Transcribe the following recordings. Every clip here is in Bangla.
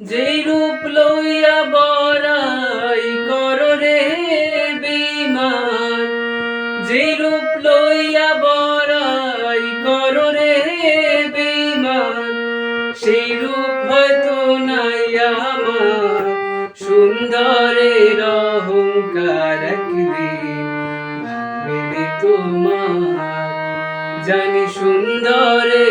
যেই রূপ লইয়া বড়াই কর রে বেমান, যেই রূপ লইয়া বড়াই কর রে বেমান, সেই রূপ হয়তো নাই আমার। সুন্দরের অহংকার তোমার। জানি সুন্দরের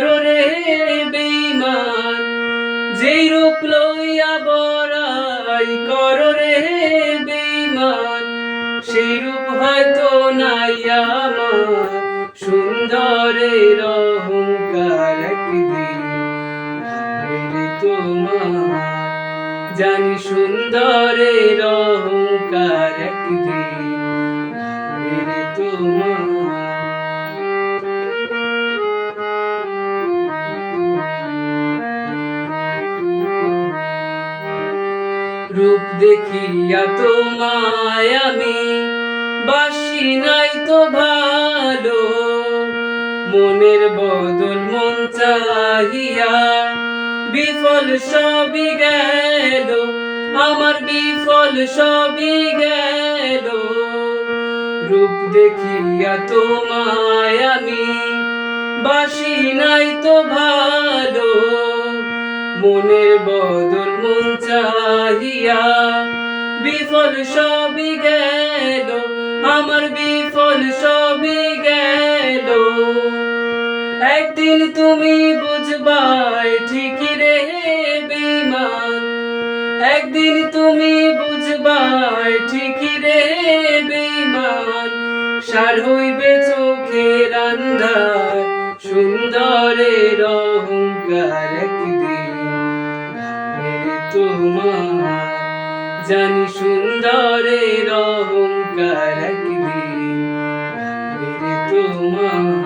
কর রে বেমান যেই রূপ লইয়া বড়াই কর রে বেমান সেই রূপ হয়তো নাই আমার সুন্দরের অহংকার একদিন তোমার। জানি সুন্দরের অহংকার একদিন তোমার। রূপ দেখিয়া তোমায় আমি বাসি নাই তো ভালো। মনের বদল মন চাহিয়া বিফল সবই গেল, আমার বিফল সবই গেল। রূপ দেখিয়া তোমায় আমি বাসি নাই তো ভালো। মনের বদল মন চাহিয়া, বিফল সবই গেল, আমার বিফল সবই গেল। একদিন তুমি বুঝবাই ঠিকই রে বেমান, একদিন তুমি বুঝবাই ঠিকই রে বেমান। সার হইবে চোখের আন্ধার, সুন্দরের অহংকার তোমার। জানি সুন্দরের অহংকার একদিন তোমার।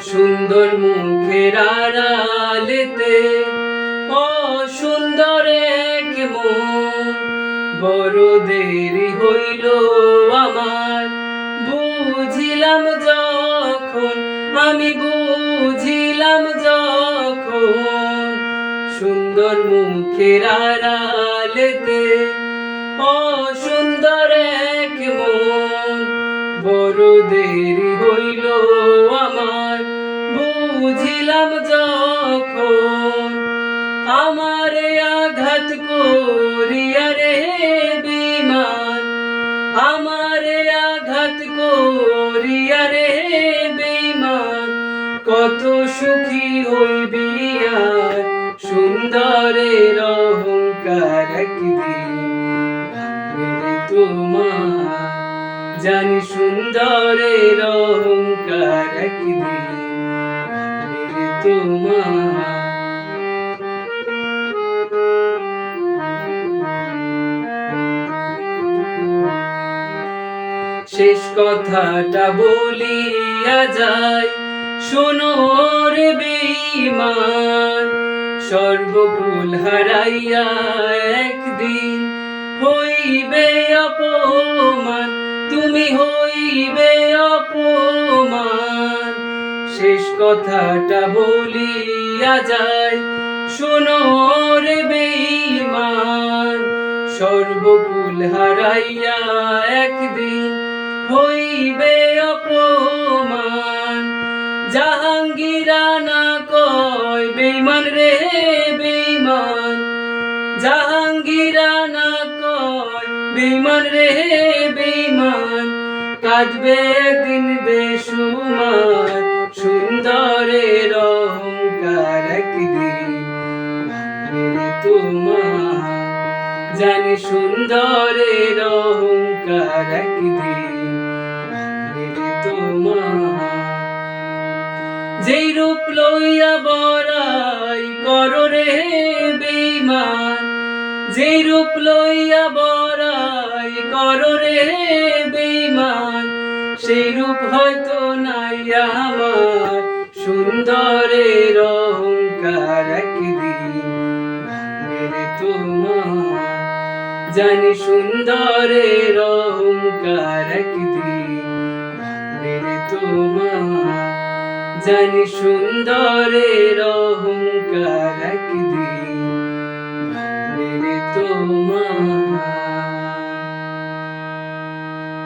সুন্দর মুখের আড়ালেতে, ও সুন্দর এক বড় দেরি হইল আমার। বুঝিলাম যখন, আমি বুঝিলাম যখন সুন্দর মুখের আড়ালেতে ও সুন্দর এক মন। বড় দেরি হইল আমার, বুঝিলাম যখন করিয়া রে বিমান কত সুখী হইবি আর। সুন্দরের অহংকার তোমার। জানি সুন্দরের অহংকার একদিন তোমার। শেষ কথাটা বলিয়া যায়। শোনো রে বেঈমান, সর্বকুল হারাইয়া একদিন হইবে অপমান, তুমি হইবে অপমান। শেষ কথাটা বলিয়া যায়, শোনো রে বেঈমান, সর্বকুল হারাইয়া একদিন হইবে অপমান। জাহাঙ্গীরানা কয় বেমান রে বেমান জাহাঙ্গীরানা কয় বেমান রে বেমান কাঁদবে একদিন বেসুমার সুন্দরের অহংকার একদিন তোমার। জানি সুন্দরের অহংকার একদিন যেই রূপ লইয়া বড়াই কর রে বেমান যেই রূপ লইয়া বড়াই কর রে বেমান সেই রূপ হয়তো নাই আমার, সুন্দরের অহংকার তোমার। জানি সুন্দরের অহংকার একদিন তোমার। জানি সুন্দরের অহংকার